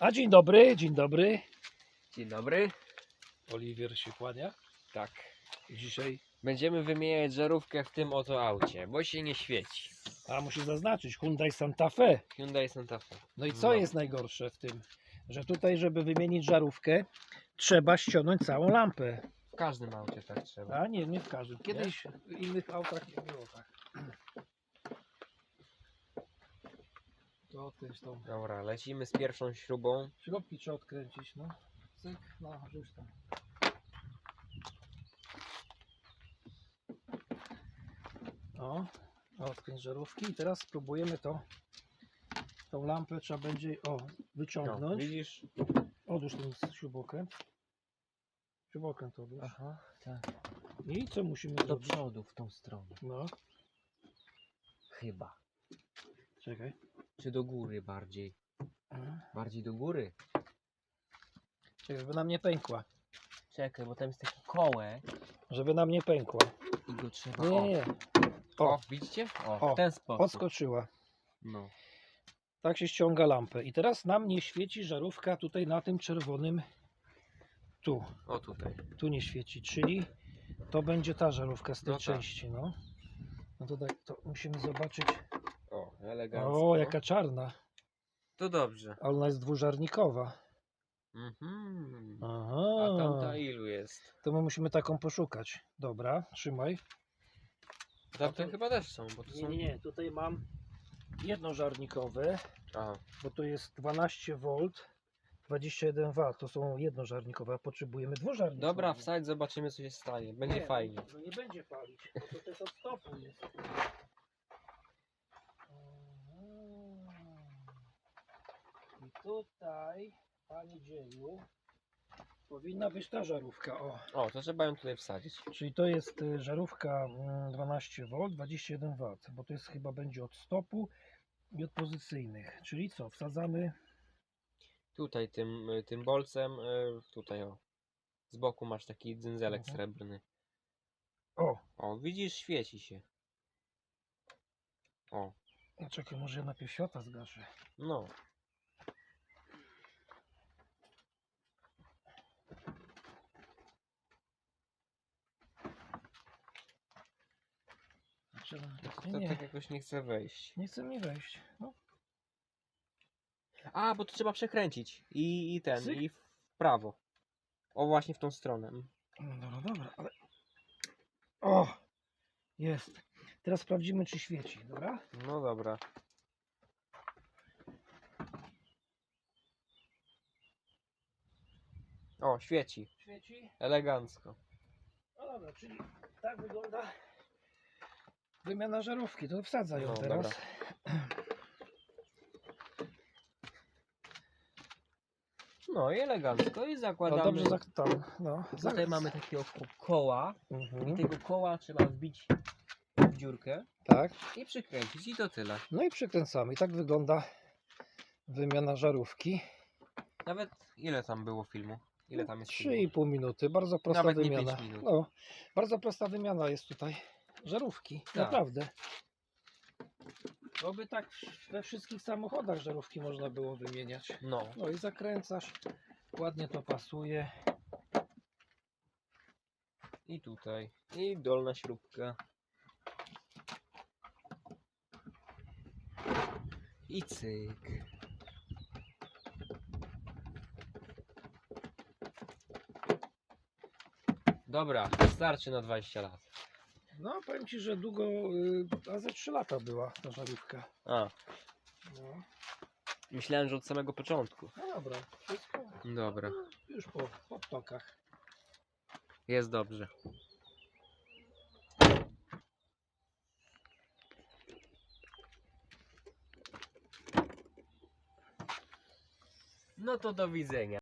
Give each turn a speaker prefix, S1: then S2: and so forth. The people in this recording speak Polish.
S1: A dzień dobry, dzień dobry.
S2: Dzień dobry.
S1: Oliwier się kłania.
S2: Tak.
S1: Dzisiaj,
S2: Będziemy wymieniać żarówkę w tym oto aucie, bo się nie świeci.
S1: a muszę zaznaczyć, Hyundai Santa Fe.
S2: Hyundai Santa Fe.
S1: No i co
S2: No.
S1: jest najgorsze w tym? Że tutaj, żeby wymienić żarówkę, trzeba ściągnąć całą lampę.
S2: W każdym aucie tak trzeba.
S1: A nie, nie w każdym. Kiedyś w innych autach nie było tak. Tą.
S2: Dobra, lecimy z pierwszą śrubą.
S1: Śrubki trzeba odkręcić, no. Cyk, no, rzuć tam. O, odkręć żarówki i teraz spróbujemy to. Tą lampę trzeba będzie, o,
S2: No,
S1: wyciągnąć.
S2: widzisz?
S1: Odłóż ten śrubokręt. Śrubokręt odłóż.
S2: Aha, tak.
S1: I co musimy
S2: Do
S1: zrobić?
S2: przodu w tą stronę.
S1: No,
S2: Chyba.
S1: czekaj.
S2: Czy do góry bardziej? Bardziej do góry.
S1: Czekaj, żeby nam nie pękła.
S2: Czekaj, bo tam jest taki kołek
S1: Żeby nam nie pękła.
S2: i go trzeba...
S1: Nie, nie,
S2: o,
S1: nie.
S2: o,
S1: O,
S2: widzicie? O,
S1: O,
S2: w ten sposób.
S1: odskoczyła.
S2: No.
S1: Tak się ściąga lampę. I teraz nam nie świeci żarówka tutaj na tym czerwonym. Tu,
S2: O tutaj.
S1: tu nie świeci, czyli to będzie ta żarówka z tej
S2: No tak.
S1: części, no. No tutaj to musimy zobaczyć.
S2: O, elegancko.
S1: O, jaka czarna.
S2: To dobrze.
S1: A ona jest dwużarnikowa.
S2: Mhm.
S1: Aha.
S2: A tamta ilu jest?
S1: To my musimy taką poszukać. Dobra, trzymaj.
S2: Tamte chyba też są, bo to
S1: Nie,
S2: są...
S1: nie, nie. Tutaj mam jednożarnikowe,
S2: Aha.
S1: bo to jest 12 V, 21 W. To są jednożarnikowe, a potrzebujemy dwużarnikowe.
S2: Dobra, wsadź, zobaczymy co się stanie. Będzie
S1: Nie,
S2: fajnie.
S1: No nie będzie palić, bo to też od stopu jest. Tutaj, panie dzieju, powinna być ta żarówka. O,
S2: O, to trzeba ją tutaj wsadzić.
S1: czyli to jest y, żarówka mm, 12 V, 21 W, bo to jest chyba będzie od stopu i od pozycyjnych. Czyli co, wsadzamy
S2: Tutaj tym, y, tym bolcem, y, tutaj o. Z boku masz taki dzynzelek
S1: Mhm.
S2: srebrny.
S1: O,
S2: O, widzisz, świeci się. O,
S1: no czekaj, może ja najpierw światła zgaszę.
S2: no.
S1: Trzeba...
S2: To
S1: Nie, nie,
S2: tak jakoś nie chce wejść.
S1: nie chce mi wejść. No.
S2: A, bo to trzeba przekręcić. I, i ten, i w prawo. O, właśnie w tą stronę. Mm.
S1: No dobra, dobra, ale... O! Jest. Teraz sprawdzimy, czy świeci, dobra?
S2: No dobra. O, świeci.
S1: Świeci.
S2: Elegancko.
S1: No dobra, czyli tak wygląda wymiana żarówki. To wsadza ją
S2: No,
S1: teraz.
S2: dobra. No i elegancko. I
S1: No
S2: zakładamy.
S1: dobrze, zak- tam, no.
S2: Tutaj mamy takiego ko- koła. I
S1: Mhm.
S2: tego koła trzeba wbić w dziurkę
S1: Tak.
S2: i przykręcić i to tyle.
S1: No i przykręcamy. I tak wygląda wymiana żarówki.
S2: Nawet ile tam było filmu? Ile tam jest filmu?
S1: 3,5 minuty. Bardzo prosta
S2: Nawet nie
S1: wymiana. No, bardzo prosta wymiana jest tutaj. Żarówki.
S2: Tak.
S1: Naprawdę. To by tak we wszystkich samochodach żarówki można było wymieniać.
S2: No.
S1: No i zakręcasz. Ładnie to pasuje.
S2: I tutaj. I dolna śrubka. I cyk. Dobra, starczy na 20 lat.
S1: No, powiem Ci, że długo, y, a ze 3 lata była ta żarówka.
S2: A,
S1: No,
S2: myślałem, że od samego początku.
S1: no dobra, wszystko
S2: Dobra,
S1: już po, po tokach.
S2: jest dobrze. No to do widzenia.